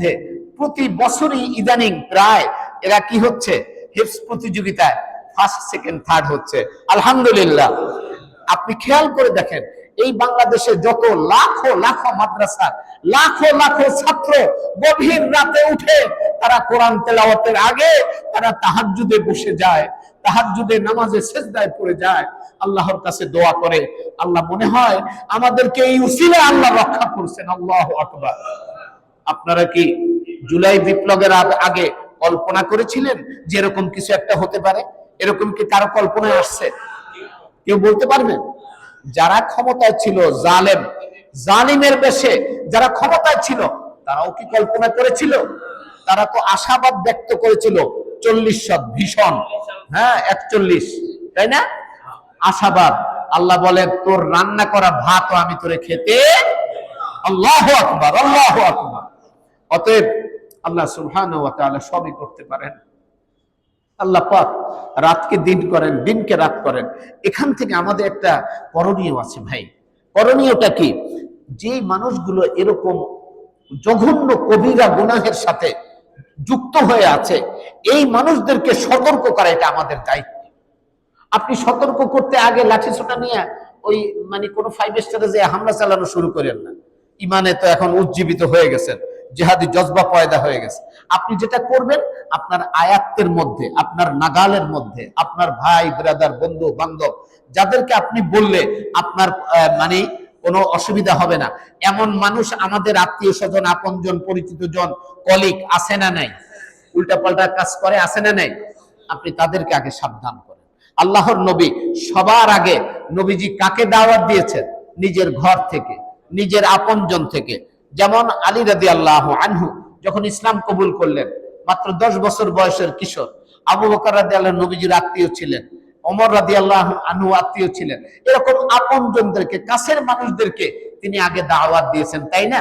মধ্যে প্রতি বছরই ইদানিং প্রায় এরা কি হচ্ছে? হিপস প্রতিযোগিতায় ফার্স্ট সেকেন্ড থার্ড হচ্ছে। আলহামদুলিল্লাহ। আপনি খেয়াল করে দেখেন, এই বাংলাদেশে যত লাখো লাখো মাদ্রাসা, লাখো লাখো ছাত্র গভীর রাতে উঠে তারা কোরআন তেলাওয়াতের আগে তারা তাহাজ্জুদে বসে যায়, তাহাজ্জুদে নামাজে সেজদায় পড়ে যায়, আল্লাহর কাছে দোয়া করে। আল্লাহ মনে হয় আমাদেরকে এই উসিলে আল্লাহ রক্ষা করছেন। আল্লাহ আকবার। আপনারা কি জুলাই বিপ্লবের আগে কল্পনা করেছিলেন যে এরকম কিছু একটা হতে পারে? এরকম কি কারও কল্পনায় আসছে? কেউ বলতে পারবেন যারা ক্ষমতায় ছিল জালেম, জালিমের বেশে যারা ক্ষমতায় ছিল, তারাও কি কল্পনা করেছিল? তারা তো আশাবাদ ব্যক্ত করেছিল, চল্লিশ শত ভীষণ। হ্যাঁ একচল্লিশ। তাই না? আশাবাদ। আল্লাহ বলে তোর রান্না করা ভাত আমি তোরে খেতে আল্লাহ আকবার আল্লাহ আকবার। অতএব আল্লাহ ওয়া তাআলা সবই করতে পারেন। আল্লাহ পাক রাতকে দিন করেন, দিনকে রাত করেন। এখান থেকে আমাদের একটা করণীয় আছে ভাই। করণীয়টা কি? যে মানুষগুলো এরকম জঘন্য কবিরা গুনাহের সাথে যুক্ত হয়ে আছে, এই মানুষদেরকে সতর্ক করা এটা আমাদের দায়িত্ব। আপনি সতর্ক করতে আগে লাঠি ছোটা নিয়ে ওই মানে কোনো ফাইভ স্টারে যে হামলা চালানো শুরু করেন না। ইমানে তো এখন উজ্জীবিত হয়ে গেছেন। জেহাদি জজবা পয়দা হয়ে গেছে। আপনি যেটা করবেন, আপনার আয়াত্তের মধ্যে, আপনার নাগালের মধ্যে, আপনার ভাই ব্রাদার বন্ধু, বান্ধব, যাদেরকে আপনি বললে আপনার মানে কোনো অসুবিধা হবে না। এমন মানুষ আমাদের আত্মীয় স্বজন, আপনজন, পরিচিত জন কলিগ আছে না নাই? উল্টাপাল্টা কাজ করে, আছে না নাই? আপনি তাদেরকে আগে সাবধান করেন। আল্লাহর নবী সবার আগে নবীজি কাকে দাওয়াত দিয়েছেন? নিজের ঘর থেকে, নিজের আপনজন থেকে। যেমন আলী রাদি আল্লাহ আনহু, যখন ইসলাম কবুল করলেন, মাত্র দশ বছর বয়সের কিশোর, আবু বকর রাদি আল্লাহ নবীজির আত্মীয় ছিলেন অমর রাদি আল্লাহ আনহু আত্মীয় ছিলেন। এরকম আপনজনদেরকে, কাছের মানুষদেরকে তিনি আগে দাওয়াত দিয়েছেন, তাই না?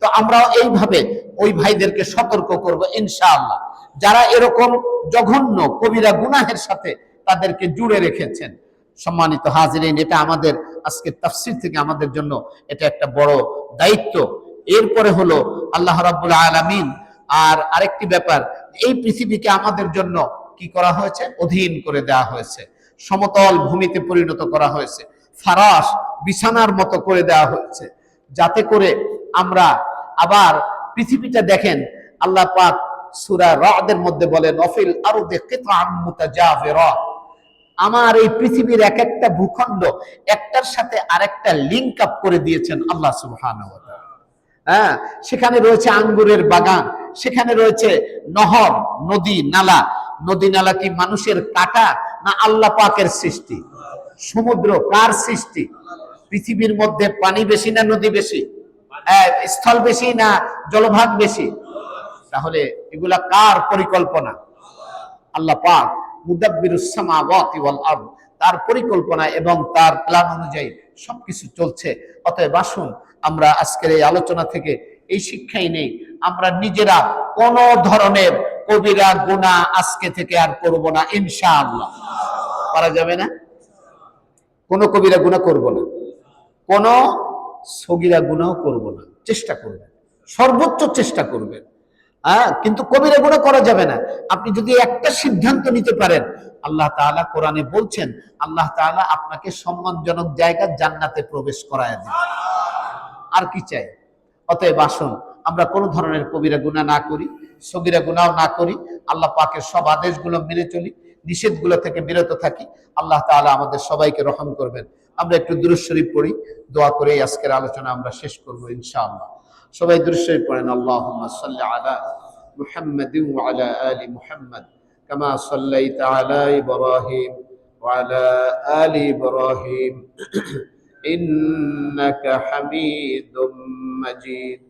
তো আমরাও এইভাবে ওই ভাইদেরকে সতর্ক করব ইনশাআল্লাহ। যারা এরকম জঘন্য কবিরা গুনাহের সাথে তাদেরকে জুড়ে রেখেছেন। সম্মানিত হাজিরিন, এটা আমাদের আজকে তাফসির থেকে আমাদের জন্য এটা একটা বড় দায়িত্ব। এরপরে হলো আল্লাহ রাব্বুল আলামিন। আর আরেকটি ব্যাপার, এই পৃথিবীকে আমাদের জন্য কি করা হয়েছে? অধীন করে দেওয়া হয়েছে। সমতল ভূমিতে পরিণত করা হয়েছে। ফারাস বিছানার মতো করে দেওয়া হয়েছে। যাতে করে আমরা আবার পৃথিবীটা দেখেন, আল্লাহ পাক সূরা রাদের মধ্যে বলেন, অফিল কিতাআম মুতাজাফিরা। আমার এই পৃথিবীর এক একটা ভূখণ্ড একটার সাথে আরেকটা লিঙ্ক আপ করে দিয়েছেন আল্লাহ তাআলা হ্যাঁ? সেখানে রয়েছে আঙ্গুরের বাগান সেখানে রয়েছে নহর নদী নালা। নদী নালা কি মানুষের কাটা না আল্লাহ পাকের সৃষ্টি? সমুদ্র কার সৃষ্টি? পৃথিবীর মধ্যে পানি বেশি না নদী বেশি? আহ, স্থল বেশি না জলভাগ বেশি? তাহলে এগুলা কার পরিকল্পনা? আল্লাহ পাক আরদ তার পরিকল্পনা এবং তার প্ল্যান অনুযায়ী সবকিছু চলছে। অতএব আসুন, আমরা আজকের এই আলোচনা থেকে এই শিক্ষাই নেই। আমরা নিজেরা কোন ধরনের কবিরা গুনাহ আজকে থেকে আর করব না, ইনশাআল্লাহ। পারা যাবে না? কোন কবিরা গুনাহ করব না। কোন সগিরা গুনাহ করব না। চেষ্টা করবেন। সর্বোচ্চ চেষ্টা করবেন। হ্যাঁ? কিন্তু কবিরা গুনাহ করা যাবে না। আপনি যদি একটা সিদ্ধান্ত নিতে পারেন, আল্লাহ তাআলা কোরআনে বলছেন, আল্লাহ তাআলা আপনাকে সম্মানজনক জায়গা জান্নাতে প্রবেশ করায় দেবেন আর কি চাই? অতএব আসুন, আমরা কোনো ধরনের কবিরা গুনাহ না করি, সগিরা গুনাও না করি, আল্লাহ পাকের সব আদেশগুলো মেনে চলি, নিষেধগুলো থেকে বিরত থাকি, আল্লাহ তাআলা আমাদের সবাইকে রহম করবেন। আমরা একটু দুরূদ শরীফ পড়ি, দোয়া করে আজকের আলোচনা আমরা শেষ করব ইনশাআল্লাহ। সবাই দুরূদ শরীফ পড়েন আল্লাহুম্মা সাল্লি আলা মুহাম্মাদিন ওয়া আলা আলি মুহাম্মাদ কামা সাল্লাইতা আলা ইব্রাহিম ওয়া আলা আলি ইব্রাহিম إنك حميد مجيد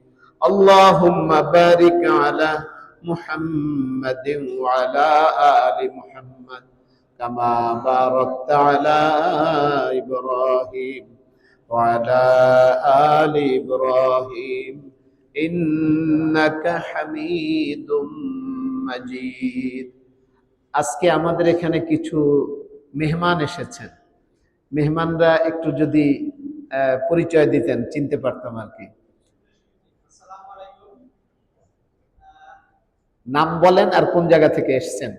اللهم بارك على محمد وعلى آل محمد كما باركت على إبراهيم وعلى آل إبراهيم إنك حميد مجيد আজকে আমাদের এখানে কিছু মেহমান এসেছেন। মেহমানরা একটু যদি পরিচয় দিতেন, চিনতে পারতাম আর কি। নাম বলেন আর কোন জায়গা থেকে এসেছেন?